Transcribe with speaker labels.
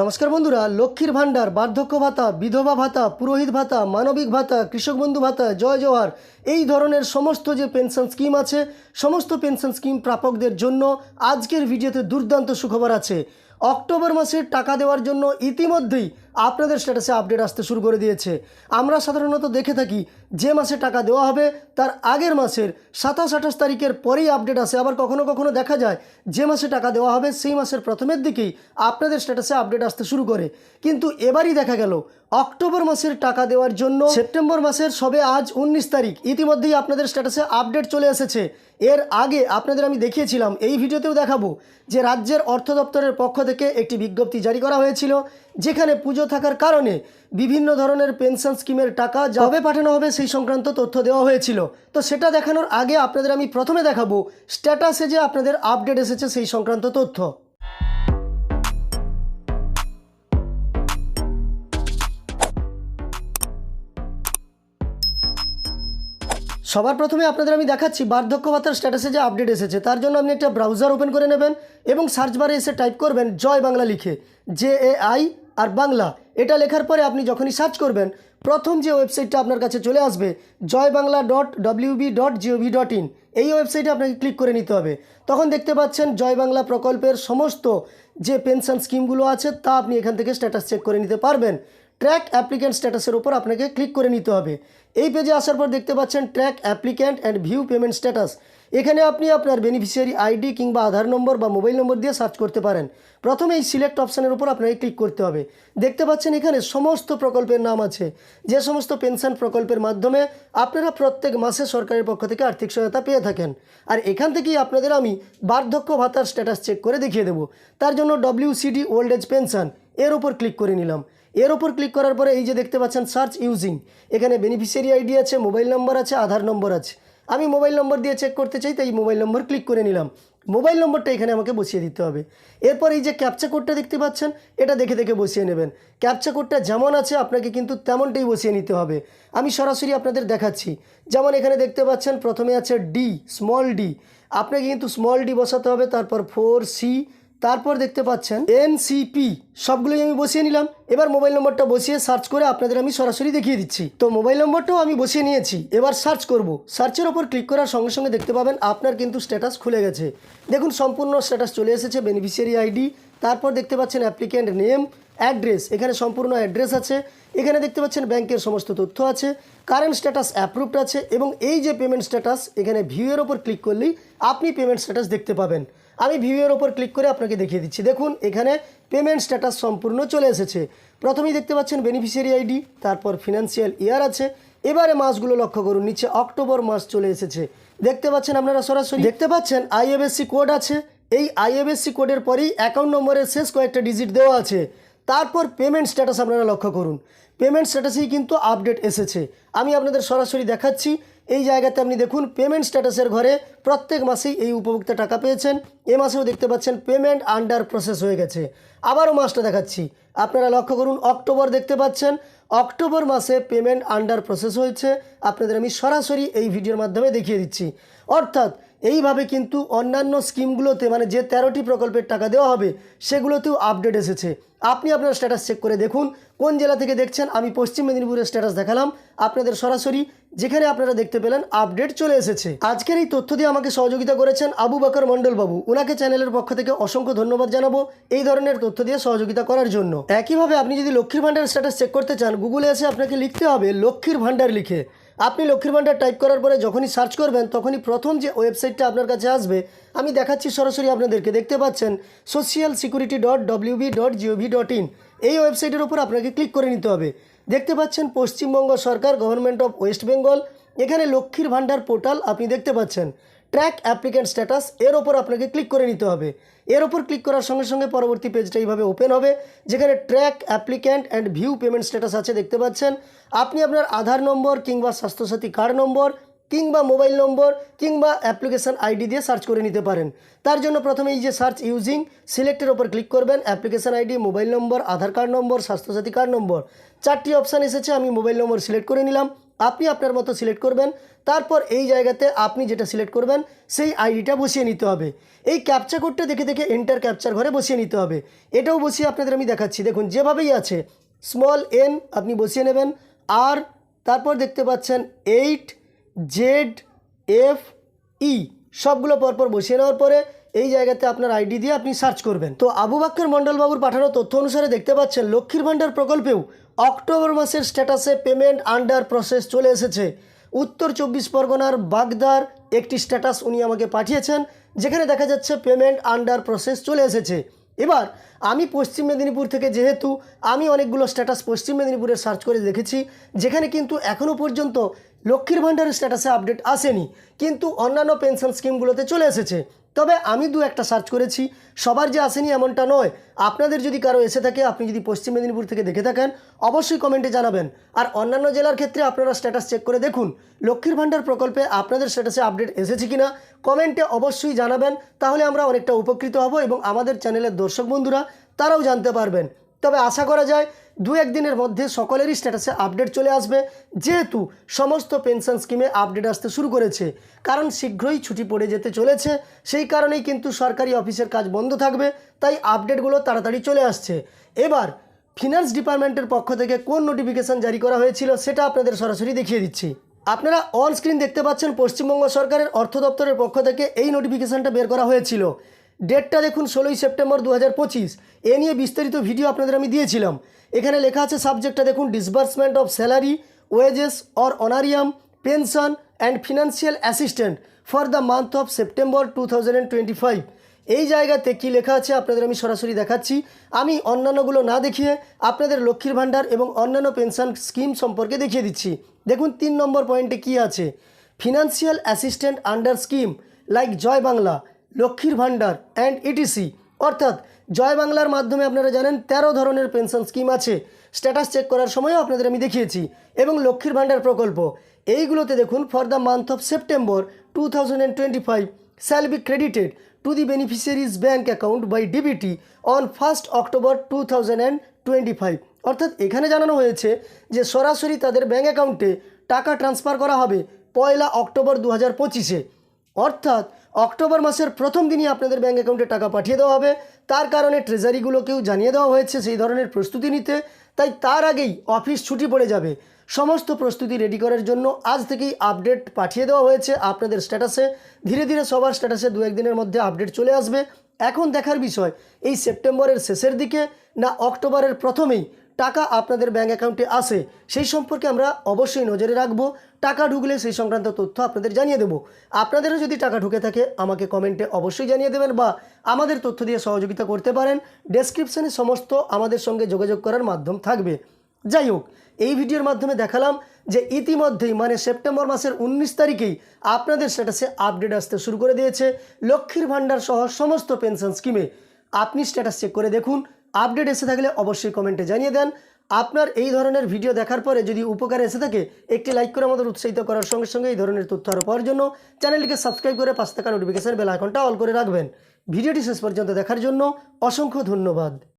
Speaker 1: নমস্কার বন্ধুরা, লক্ষ্মীর ভাণ্ডার, বার্ধক্য ভাতা, বিধবা ভাতা, পুরোহিত ভাতা, মানবিক ভাতা, কৃষক বন্ধু ভাতা, জয় জওয়ার এই ধরনের সমস্ত যে পেনশন স্কিম আছে, সমস্ত পেনশন স্কিম প্রাপকদের জন্য আজকের ভিডিওতে দুর্দান্ত সুখবর আছে। অক্টোবর মাসে টাকা দেওয়ার জন্য ইতিমধ্যেই আপনাদের স্ট্যাটাসে আপডেট আসতে শুরু করে দিয়েছে। আমরা সাধারণত দেখে থাকি, যে মাসে টাকা দেওয়া হবে, তার আগের মাসের সাতাশ, আঠাশ তারিখের পরেই আপডেট আসে। আবার কখনো কখনো দেখা যায়, যে মাসে টাকা দেওয়া হবে, সেই মাসের প্রথমের দিকেই আপনাদের স্ট্যাটাসে আপডেট আসতে শুরু করে। কিন্তু এবারই দেখা গেল, অক্টোবর মাসের টাকা দেওয়ার জন্য সেপ্টেম্বর মাসের সবে আজ উনিশ তারিখ ইতিমধ্যেই আপনাদের স্ট্যাটাসে আপডেট চলে এসেছে। এর আগে আপনাদের আমি দেখিয়েছিলাম, এই ভিডিওতেও দেখাবো যে রাজ্যের অর্থ দপ্তরের পক্ষ থেকে একটি বিজ্ঞপ্তি জারি করা হয়েছিল, যেখানে পুজো থাকার কারণে বিভিন্ন ধরনের পেনশন স্কিমের টাকা যাবে পাঠানো হবে সেই সংক্রান্ত তথ্য দেওয়া হয়েছিল। তো সেটা দেখানোর আগে আপনাদের আমি প্রথমে দেখাবো, স্ট্যাটাসে যে আপনাদের আপডেট এসেছে সেই সংক্রান্ত তথ্য। সবার প্রথমে আপনাদের আমি দেখাচ্ছি বার্ধক্য ভাতার স্ট্যাটাসে যে আপডেট এসেছে, তার জন্য আপনি একটা ব্রাউজার ওপেন করে নেবেন এবং সার্চ বারে এসে টাইপ করবেন জয় বাংলা লিখে J A I R Bangla. এটা লেখার পরে আপনি যখনই সার্চ করবেন, প্রথম যে ওয়েবসাইটটা আপনার কাছে চলে আসবে Joy Bangla dot WB dot GOV dot in এই ওয়েবসাইটে আপনাকে ক্লিক করে নিতে হবে। তখন দেখতে পাচ্ছেন জয় বাংলা প্রকল্পের সমস্ত যে পেনশন স্কিমগুলো আছে, তা আপনি এখান থেকে স্ট্যাটাস চেক করে নিতে পারবেন। ট্র্যাক অ্যাপ্লিক্যান্ট স্ট্যাটাসের উপর আপনাকে ক্লিক করে নিতে হবে। এই পেজে আসার পর দেখতে পাচ্ছেন track applicant and view payment status এখানে আপনি আপনার বেনিফিশিয়ারি আইডি কিংবা আধার নম্বর বা মোবাইল নম্বর দিয়ে সার্চ করতে পারেন। প্রথমে এই সিলেক্ট অপশানের উপর আপনাকে ক্লিক করতে হবে। দেখতে পাচ্ছেন এখানে সমস্ত প্রকল্পের নাম আছে। যে সমস্ত পেনশন প্রকল্পের মাধ্যমে আপনারা প্রত্যেক মাসে সরকারের পক্ষ থেকে আর্থিক সহায়তা পেয়ে থাকেন। আর এখান থেকেই আপনাদের আমি বার্ধক্য ভাতার স্ট্যাটাস চেক করে দেখিয়ে দেবো। তার জন্য ডব্লিউসিডি ওল্ড এজ পেনশন এর ওপর ক্লিক করে নিলাম। এর ওপর ক্লিক করার পরে এই যে দেখতে পাচ্ছেন সার্চ ইউজিং এখানে বেনিফিশিয়ারি আইডি আছে মোবাইল নম্বর আছে, আধার নম্বর আছে। আমি মোবাইল নম্বর দিয়ে চেক করতে চাই, তাই মোবাইল নম্বর ক্লিক করে নিলাম। মোবাইল নম্বরটা এখানে আমাকে বসিয়ে দিতে হবে। এরপর এই যে ক্যাপচা কোডটা দেখতে পাচ্ছেন, এটা দেখে দেখে বসিয়ে নেবেন। ক্যাপচা কোডটা যেমন আছে, আপনাকে কিন্তু তেমনটাই বসিয়ে নিতে হবে। আমি সরাসরি আপনাদের দেখাচ্ছি। যেমন এখানে দেখতে পাচ্ছেন, প্রথমে আছে ডি স্মল ডি আপনাকে কিন্তু স্মল ডি বসাতে হবে, তারপর ফোর সি তারপর দেখতে পাচ্ছেন এনসিপি, সবগুলোই আমি বসিয়ে নিলাম। এবার মোবাইল নম্বরটা বসিয়ে সার্চ করে আপনাদের আমি সরাসরি দেখিয়ে দিচ্ছি। তো মোবাইল নম্বরটাও আমি বসিয়ে নিয়েছি। এবার সার্চ করব। সার্চের ওপর ক্লিক করার সঙ্গে সঙ্গে দেখতে পাবেন আপনার কিন্তু স্ট্যাটাস খুলে গেছে। দেখুন, সম্পূর্ণ স্ট্যাটাস চলে এসেছে, বেনিফিশিয়ারি আইডি, তারপর দেখতে পাচ্ছেন অ্যাপ্লিক্যান্ট নেম, অ্যাড্রেস, এখানে সম্পূর্ণ অ্যাড্রেস আছে। এখানে দেখতে পাচ্ছেন ব্যাংকের সমস্ত তথ্য আছে, কারেন্ট স্ট্যাটাস অ্যাপ্রুভড আছে এবং এই যে পেমেন্ট স্ট্যাটাস, এখানে ভিউয়ের ওপর ক্লিক করলেই আপনি পেমেন্ট স্ট্যাটাস দেখতে পাবেন। আমি ভিউয়ের ওপর ক্লিক করে আপনাকে দেখিয়ে দিচ্ছি। দেখুন, এখানে পেমেন্ট স্ট্যাটাস সম্পূর্ণ চলে এসেছে। প্রথমেই দেখতে পাচ্ছেন বেনিফিশিয়ারি আইডি তারপর ফিনান্সিয়াল ইয়ার আছে। এবারে মাসগুলো লক্ষ্য করুন, নিচে অক্টোবর মাস চলে এসেছে। দেখতে পাচ্ছেন আপনারা সরাসরি? দেখতে পাচ্ছেন আইএফএসসি কোড আছে। এই আইএফএসসি কোডের পরেই অ্যাকাউন্ট নম্বরের শেষ কয়েকটা ডিজিট দেওয়া আছে। তারপর পেমেন্ট স্ট্যাটাস আপনারা লক্ষ্য করুন। পেমেন্ট স্ট্যাটাসেই কিন্তু আপডেট এসেছে। আমি আপনাদের সরাসরি দেখাচ্ছি। এই জায়গাতে আপনি দেখুন পেমেন্ট স্ট্যাটাসের ঘরে প্রত্যেক মাসেই এই উপভোক্তা টাকা পেয়েছেন। এ মাসেও দেখতে পাচ্ছেন পেমেন্ট আন্ডার প্রসেস হয়ে গেছে। আবারও মাসটা দেখাচ্ছি। আপনারা লক্ষ্য করুন, অক্টোবর দেখতে পাচ্ছেন। অক্টোবর মাসে পেমেন্ট আন্ডার প্রসেস হয়েছে। আপনাদের আমি সরাসরি এই ভিডিওর মাধ্যমে দেখিয়ে দিচ্ছি। অর্থাৎ এইভাবে কিন্তু অন্যান্য স্কিমগুলোতে মানে যে তেরোটি প্রকল্পের টাকা দেওয়া হবে, সেগুলোতেও আপডেট এসেছে। আপনি আপনার স্ট্যাটাস চেক করে দেখুন, কোন জেলা থেকে দেখছেন, আমি পশ্চিম মেদিনীপুরের স্ট্যাটাস দেখালাম, আপনাদের সরাসরি যেখানে আপনারা দেখতে পেলেন আপডেট চলে এসেছে। আজকের এই তথ্য দিয়ে আমাকে সহযোগিতা করেছেন আবু বাকর মণ্ডল বাবু ওনাকে চ্যানেলের পক্ষ থেকে অসংখ্য ধন্যবাদ জানাব এই ধরনের তথ্য দিয়ে সহযোগিতা করার জন্য। একইভাবে আপনি যদি লক্ষ্মীর ভাণ্ডার স্ট্যাটাস চেক করতে চান গুগলে এসে আপনাকে লিখতে হবে লক্ষ্মীর ভাণ্ডার লিখে। আপনি লক্ষ্মীর ভাণ্ডার টাইপ করার পরে যখনই সার্চ করবেন, তখনই প্রথম যে ওয়েবসাইটটা আপনার কাছে আসবে, আমি দেখাচ্ছি সরাসরি আপনাদেরকে। দেখতে পাচ্ছেন social security dot WB dot GOV dot in এই ওয়েবসাইটের উপর আপনাকে ক্লিক করে নিতে হবে। দেখতে পাচ্ছেন পশ্চিমবঙ্গ সরকার গভর্নমেন্ট অফ ওয়েস্ট বেঙ্গল এখানে লক্ষ্মীর ভাণ্ডার পোর্টাল আপনি দেখতে পাচ্ছেন। ট্র্যাক অ্যাপ্লিক্যান্ট স্ট্যাটাস এর ওপর আপনাকে ক্লিক করে নিতে হবে। এর ওপর ক্লিক করার সঙ্গে সঙ্গে পরবর্তী পেজটা এইভাবে ওপেন হবে, যেখানে track applicant and view payment status আছে দেখতে পাচ্ছেন। আপনি আপনার আধার নম্বর কিংবা স্বাস্থ্যসাথী কার্ড নম্বর কিংবা মোবাইল নম্বর কিংবা অ্যাপ্লিকেশান আইডি দিয়ে সার্চ করে নিতে পারেন। তার জন্য প্রথমে এই যে সার্চ ইউজিং সিলেক্টের ওপর ক্লিক করবেন application ID mobile number, Aadhaar card number, Swasthya Sathi card number. চারটি অপশান এসেছে, আমি মোবাইল নম্বর সিলেক্ট করে নিলাম। আপনি আপনার মতো সিলেক্ট করবেন। তারপর এই জায়গাতে আপনি যেটা সিলেক্ট করবেন, সেই আইডিটা বসিয়ে নিতে হবে। এই ক্যাপচা কোডটা দেখে দেখে এন্টার ক্যাপচার ঘরে বসিয়ে নিতে হবে। এটাও বসিয়ে আপনাদের আমি দেখাচ্ছি। দেখুন, যেভাবেই আছে স্মল এন আপনি বসিয়ে নেবেন আর তারপর দেখতে পাচ্ছেন এইট জেড এফ ই সবগুলো পরপর বসিয়ে নেওয়ার পরে এই জায়গাতে আপনার আইডি দিয়ে আপনি সার্চ করবেন। তো আবু বাক্কর মণ্ডলবাবুর পাঠানো তথ্য অনুসারে দেখতে পাচ্ছেন, লক্ষ্মীর ভাণ্ডার প্রকল্পেও অক্টোবর মাসের স্ট্যাটাসে পেমেন্ট আন্ডার প্রসেস চলে এসেছে। উত্তর চব্বিশ পরগনার বাগদার একটি স্ট্যাটাস উনি আমাকে পাঠিয়েছেন, যেখানে দেখা যাচ্ছে পেমেন্ট আন্ডার প্রসেস চলে এসেছে। এবার, আমি পশ্চিম মেদিনীপুর থেকে যেহেতু আমি অনেকগুলো স্ট্যাটাস পশ্চিম মেদিনীপুরের সার্চ করে দেখেছি, যেখানে কিন্তু এখনও পর্যন্ত লক্ষ্মীর ভাণ্ডারের স্ট্যাটাসে আপডেট আসেনি, কিন্তু অন্যান্য পেনশন স্কিমগুলোতে চলে এসেছে। তবে আমি দু একটা সার্চ করেছি। সবার যে আসেনি এমনটা নয়। আপনাদের যদি কারও এসে থাকে, আপনি যদি পশ্চিম মেদিনীপুর থেকে দেখে থাকেন, অবশ্যই কমেন্টে জানাবেন। আর অন্যান্য জেলার ক্ষেত্রে আপনারা স্ট্যাটাস চেক করে দেখুন, লক্ষ্মীর ভাণ্ডার প্রকল্পে আপনাদের স্ট্যাটাসে আপডেট এসেছে কিনা। কমেন্টে অবশ্যই জানাবেন, তাহলে আমরা অনেকটা উপকৃত হব এবং আমাদের চ্যানেলের দর্শক বন্ধুরা, তারাও জানতে পারবেন। তবে আশা করা যায় দু একদিনের মধ্যে সকলেরই স্ট্যাটাসে আপডেট চলে আসবে। যেহেতু সমস্ত পেনশন স্কিমে আপডেট আসতে শুরু করেছে, কারণ শীঘ্রই ছুটি পড়ে যেতে চলেছে, সেই কারণেই কিন্তু সরকারি অফিসের কাজ বন্ধ থাকবে, তাই আপডেটগুলো তাড়াতাড়ি চলে আসছে। এবার ফিনান্স ডিপার্টমেন্টের পক্ষ থেকে কোন নোটিফিকেশান জারি করা হয়েছিল সেটা আপনাদের সরাসরি দেখিয়ে দিচ্ছি। আপনারা অন স্ক্রিন দেখতে পাচ্ছেন পশ্চিমবঙ্গ সরকারের অর্থ দপ্তরের পক্ষ থেকে এই নোটিফিকেশানটা বের করা হয়েছিল। ডেটটা দেখুন ষোলোই সেপ্টেম্বর দু হাজার পঁচিশ। এ নিয়ে বিস্তারিত ভিডিও আপনাদের আমি দিয়েছিলাম। এখানে লেখা আছে সাবজেক্টটা দেখুন disbursement of salary wages or honorarium pension and financial assistant for the month of September to এই জায়গাতে কী লেখা আছে আপনাদের আমি সরাসরি দেখাচ্ছি। আমি অন্যান্যগুলো না দেখিয়ে আপনাদের লক্ষ্মীর ভাণ্ডার এবং অন্যান্য পেনশন স্কিম সম্পর্কে দেখিয়ে দিচ্ছি। দেখুন, তিন নম্বর পয়েন্টে কী আছে? Financial assistant under scheme like Joy Bangla Lakshmir Bhandar and etc অর্থাৎ জয় বাংলার মাধ্যমে আপনারা জানেন তেরো ধরনের পেনশন স্কিম আছে। স্ট্যাটাস চেক করার সময়ও আপনাদের আমি দেখিয়েছি। এবং লক্ষ্মীর ভাণ্ডার প্রকল্প। এইগুলোতে দেখুন for the month of September two thousand twenty five be credited to the beneficiaries bank account by DBT on first October two and twenty five অর্থাৎ এখানে জানানো হয়েছে যে সরাসরি তাদের ব্যাঙ্ক অ্যাকাউন্টে টাকা ট্রান্সফার করা হবে পয়লা অক্টোবর দু হাজার পঁচিশে অর্থাৎ অক্টোবর মাসের প্রথম দিনই আপনাদের ব্যাঙ্ক অ্যাকাউন্টে টাকা পাঠিয়ে দেওয়া হবে। তার কারণে ট্রেজারিগুলোকেও জানিয়ে দেওয়া হয়েছে সেই ধরনের প্রস্তুতি নিতে। তাই তার আগেই অফিস ছুটি পড়ে যাবে। সমস্ত প্রস্তুতি রেডি করার জন্য আজ থেকেই আপডেট পাঠিয়ে দেওয়া হয়েছে আপনাদের স্ট্যাটাসে। ধীরে ধীরে সবার স্ট্যাটাসে দু একদিনের মধ্যে আপডেট চলে আসবে। এখন দেখার বিষয়, এই সেপ্টেম্বরের শেষের দিকে না অক্টোবরের প্রথমেই টাকা আপনাদের ব্যাঙ্ক অ্যাকাউন্টে আসে সেই সম্পর্কে আমরা অবশ্যই নজরে রাখব। টাকা ঢুকলে সেই সংক্রান্ত তথ্য আপনাদের জানিয়ে দেবো। আপনাদেরও যদি টাকা ঢুকে থাকে, আমাকে কমেন্টে অবশ্যই জানিয়ে দেবেন বা আমাদের তথ্য দিয়ে সহযোগিতা করতে পারেন। ডেসক্রিপশানে সমস্ত আমাদের সঙ্গে যোগাযোগ করার মাধ্যম থাকবে। যাই হোক, এই ভিডিওর মাধ্যমে দেখালাম যে ইতিমধ্যেই মানে সেপ্টেম্বর মাসের উনিশ তারিখেই আপনাদের স্ট্যাটাসে আপডেট আসতে শুরু করে দিয়েছে লক্ষ্মীর ভাণ্ডার সহ সমস্ত পেনশন স্কিমে আপনি স্ট্যাটাস চেক করে দেখুন আপডেট এসে থাকলে অবশ্যই কমেন্টে জানিয়ে দেন। আপনার এই ধরনের ভিডিও দেখার পরে যদি উপকার এসে থাকে, একটি লাইক করে আমাদের উৎসাহিত করার সঙ্গে সঙ্গে এই ধরনের তথ্য আরও পাওয়ার জন্য চ্যানেলটিকে সাবস্ক্রাইব করে পাঁচ টাকা নোটিফিকেশন বেল আইকনটা অল করে রাখবেন। ভিডিওটি শেষ পর্যন্ত দেখার জন্য অসংখ্য ধন্যবাদ।